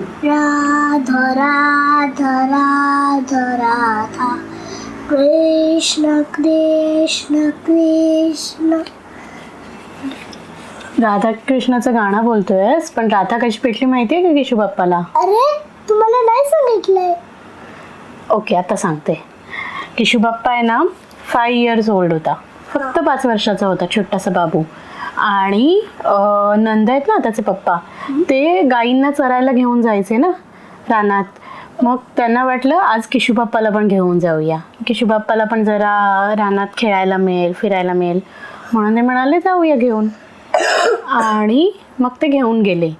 राधा राधा राधा राधा कृष्ण कृष्ण कृष्ण. राधाकृष्णाचं गाणं बोलतोयस पण राधा कशी पेटली माहितीये का केशू बाप्पाला? अरे तुम्हाला नाही सांगितलंय. ओके आता सांगते. केशू बाप्पा आहे ना फाय इयर्स ओल्ड होता. फक्त पाच वर्षाचा होता छोटासा बाबू. आणि नंद आहेत ना त्याचे पप्पा. ते गाईंना चरायला घेऊन जायचे ना रानात. मग त्यांना वाटलं आज किशूबाप्पाला पण घेऊन जाऊया. केशूबाप्पाला पण जरा रानात खेळायला मिळेल फिरायला मिळेल. म्हणून ते म्हणाले जाऊया घेऊन. आणि मग ते घेऊन गेले.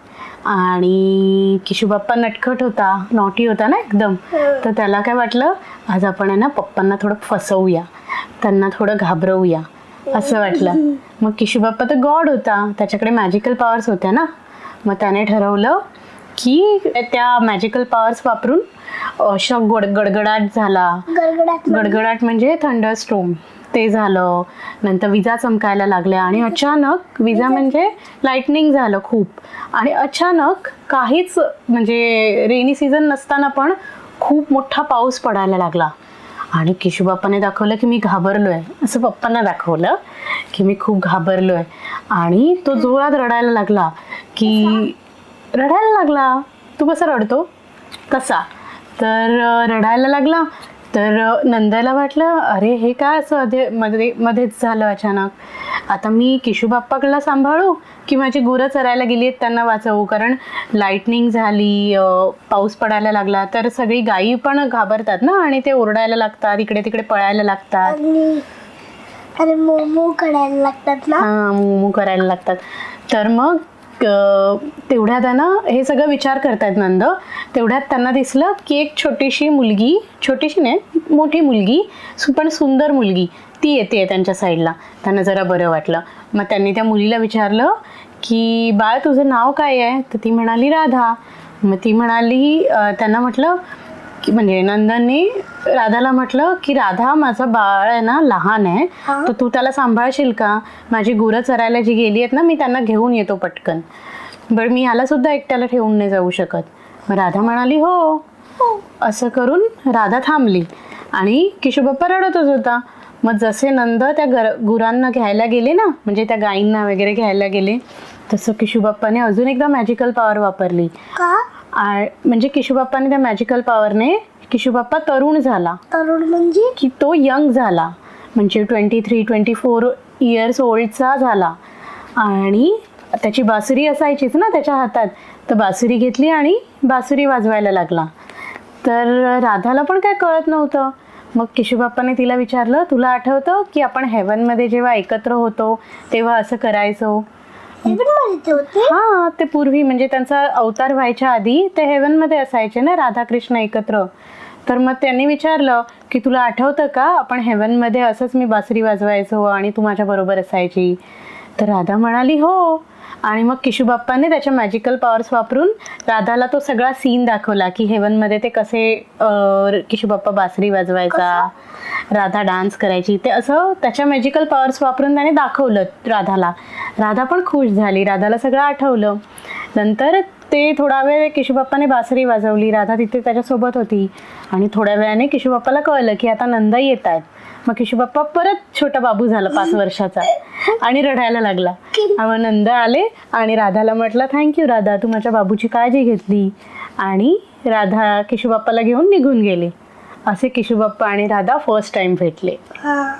आणि किशूबाप्पा नटखट होता नॉटी होता ना एकदम. तर त्याला काय वाटलं आज आपण आहे ना पप्पांना थोडं फसवूया. त्यांना थोडं घाबरवूया असं वाटलं. मग किशू बाप्पा तर गॉड होता त्याच्याकडे मॅजिकल पॉवर्स होत्या ना. मग त्याने ठरवलं की त्या मॅजिकल पॉवर्स वापरून अशा गड गडगडाट झाला. गडगडाट म्हणजे? थंडर स्टोम ते झालं. नंतर विजा चमकायला लागल्या आणि अचानक विजा म्हणजे लाईटनिंग झालं खूप. आणि अचानक काहीच म्हणजे रेनी सीझन नसताना पण खूप मोठा पाऊस पडायला लागला. आणि किशूबाप्पाने दाखवलं की मी घाबरलो आहे असं पप्पांना दाखवलं की मी खूप घाबरलो आहे आणि तो जोरात रडायला लागला की रडायला लागला. तू कसा रडतो? कसा तर रडायला लागला. तर नंदाला वाटलं अरे हे काय असं अधे मध्ये मध्येच झालं अचानक? आता मी किशू बाप्पाकडला सांभाळू की माझी गुरं चरायला गेली आहेत त्यांना वाचवू? कारण लाईटनिंग झाली पाऊस पडायला लागला तर सगळी गायी पण घाबरतात ना? आणि ते ओरडायला लागतात इकडे तिकडे पळायला लागतात. अरे मोमो करायला लागतात ना? हा मोमो करायला लागतात. तर मग तेवढ्यात ना हे सगळं विचार करतायत नंद. तेवढ्यात त्यांना दिसलं की एक छोटीशी मुलगी छोटीशी नाही मोठी मुलगी पण सुंदर मुलगी ती येते त्यांच्या साईडला. त्यांना जरा बरं वाटलं. मग त्यांनी त्या मुलीला विचारलं की बाळ तुझं नाव काय आहे? तर ती म्हणाली राधा. मग ती म्हणाली त्यांना म्हटलं की म्हणजे नंदनने राधाला म्हटलं की राधा माझं बाळ आहे ना लहान आहे. तर तू त्याला सांभाळशील का? माझी गुरं चरायला जी गेली आहेत ना मी त्यांना घेऊन येतो पटकन. बरं मी ह्याला सुद्धा एकट्याला ठेवून नाही जाऊ शकत. राधा म्हणाली हो. असं करून राधा थांबली आणि किशोबाप्पा रडतच होता. मग जसे नंद त्या गर गुरांना घ्यायला गेले ना म्हणजे त्या गायींना वगैरे घ्यायला गेले तसं किशोबाप्पाने अजून एकदा मॅजिकल पॉवर वापरली. का? म्हणजे किशोबाप्पाने त्या मॅजिकल पॉवरने किशोबाप्पा तरुण झाला. तरुण म्हणजे? की तो यंग झाला. म्हणजे twenty three twenty four years ओल्डचा झाला. आणि त्याची बासुरी असायचीच ना त्याच्या हातात. तर बासुरी घेतली आणि बासुरी वाजवायला लागला. तर राधाला पण काय कळत नव्हतं. मग किशोबाप्पाने तिला विचारलं तुला आठवतं की आपण हेवनमध्ये जेव्हा एकत्र होतो तेव्हा असं करायचो? हा ते पूर्वी म्हणजे त्यांचा अवतार व्हायच्या आधी ते हेवनमध्ये असायचे ना राधाकृष्ण एकत्र. तर मग त्यांनी विचारलं की तुला आठवतं का आपण हेवनमध्ये असंच मी बासरी वाजवायचो आणि तू माझ्या बरोबर असायची? तर राधा म्हणाली हो. आणि मग किशूबाप्पाने त्याच्या मॅजिकल पॉवर्स वापरून राधाला तो सगळा सीन दाखवला की हेवनमध्ये ते कसे किशूबाप्पा बासरी वाजवायचा राधा डान्स करायची ते असं त्याच्या मॅजिकल पॉवर्स वापरून त्याने दाखवलं राधाला. राधा पण खुश झाली राधाला सगळं आठवलं. नंतर ते थोडा वेळ किशोबाप्पाने बासरी वाजवली राधा तिथे त्याच्यासोबत होती आणि थोड्या वेळाने किशोबाप्पाला कळलं की आता नंदा येत आहेत. मग किशोबाप्पा परत छोटा बाबू झाला पाच वर्षाचा. आणि रडायला लागला. मग नंद आले आणि राधाला म्हटलं थँक्यू राधा. तू माझ्या बाबूची काळजी घेतली. आणि राधा किशोबाप्पाला घेऊन निघून गेले. असे किशोबाप्पा आणि राधा फर्स्ट टाइम भेटले. हा.